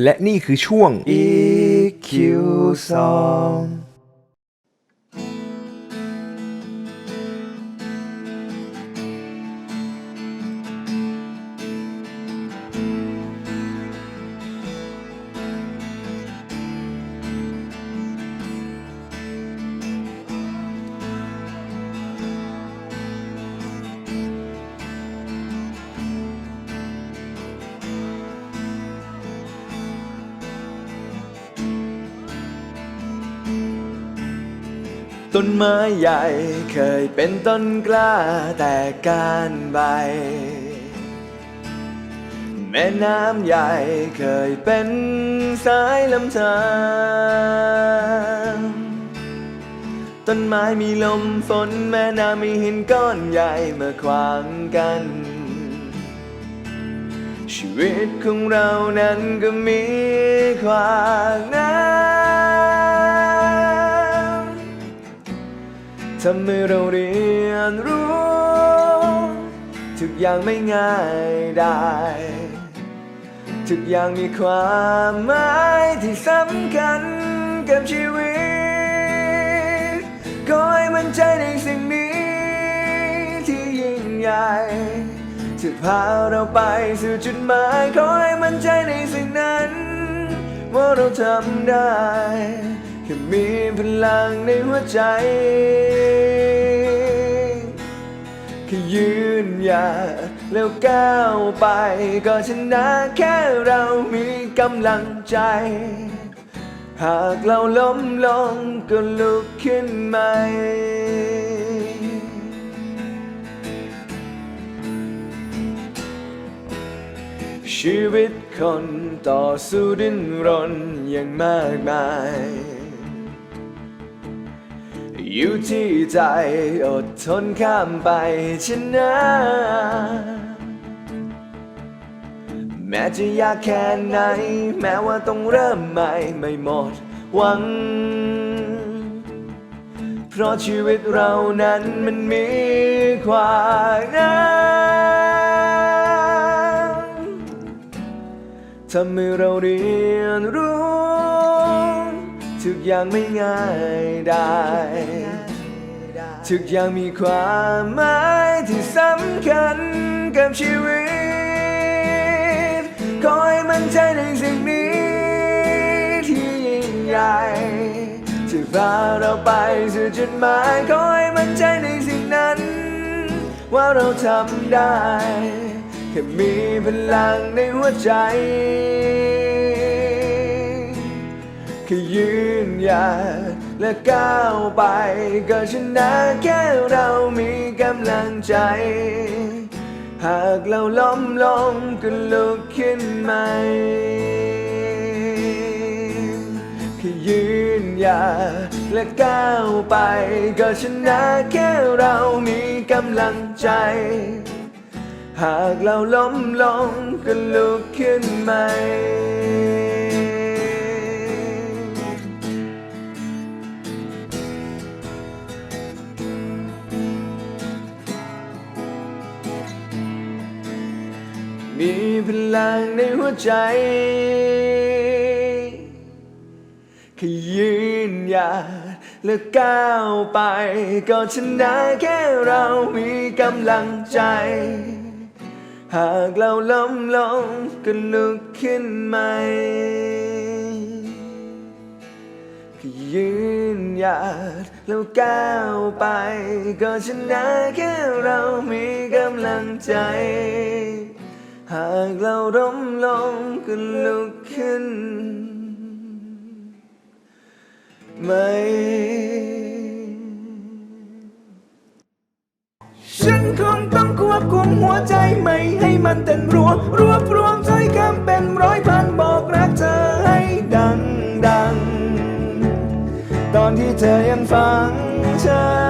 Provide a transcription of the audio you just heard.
และนี่คือช่วง EQ Song ต้นไม้ใหญ่เคยเป็นต้นกล้าแต่การใบ แม่น้ำใหญ่เคยเป็นสายลำธารต้นไม้มีลมฝนแม่น้ำมีหินก้อนใหญ่มาขวางกัน ชีวิตของเรานั้นก็มีขวางน้ำ ทำให้เราเรียนรู้ ทุกอย่างไม่ง่ายได้ ทุกอย่างมีความหมายที่สำคัญกับชีวิตก็ให้มั่นใจในสิ่งนี้ ที่ยิ่งใหญ่จะพาเราไปสู่จุดหมายขอให้มั่นใจในสิ่งนั้น ว่าเราทำได้ แค่มีพลังในหัวใจแค่ยืนหยัดแล้วก้าวไป ก็ชนะแค่เรามีกำลังใจ หากเราล้มลงก็ลุกขึ้นใหม่ชีวิตคนต่อสู้ดิ้นรนอย่างมากมาย อยู่ที่ใจอดทนข้ามไปชนะ แม้จะยากแค่ไหน แม้ว่าต้องเริ่มใหม่ไม่หมดหวัง เพราะชีวิตเรานั้นมันมีความน้ำทำให้เราเรียนรู้ ทุกอย่างไม่ง่ายได้ ทุกอย่างมีความหมายที่สำคัญกับชีวิตขอให้มั่นใจในสิ่งนี้ที่ยิ่งใหญ่จะพาเราไปสู่จุดหมายขอให้มั่นใจในสิ่งนั้น ว่าเราทำได้ แค่มีพลังในหัวใจ ค่ยืนหยัดและก้าวไปก็ชนะแค่เรามีกำลังใจ หากเราล้มลงก็ลุกขึ้นใหม่แค่ยืนหยัดและก้าวไปก็ชนะแค่เรามีกำลังใจ หากเราล้มลงก็ลุกขึ้นใหม่ มีพลังในหัวใจแค่ยืนหยัดและก้าวไป ก็ชนะแค่เรามีกำลังใจ หากเราล้มลงก็ลุกขึ้นใหม่แค่ยืนหยัดแล้วก้าวไป ก็ชนะแค่เรามีกำลังใจ หากเราล้มลงก็ลุกขึ้นไหมฉันคงต้องควบคุมหัวใจไม่ให้มันเต้นรัว รวบรวมถ้อยคำเป็นร้อยพันบอกรักเธอให้ดังดัง ตอนที่เธอยังฟังฉัน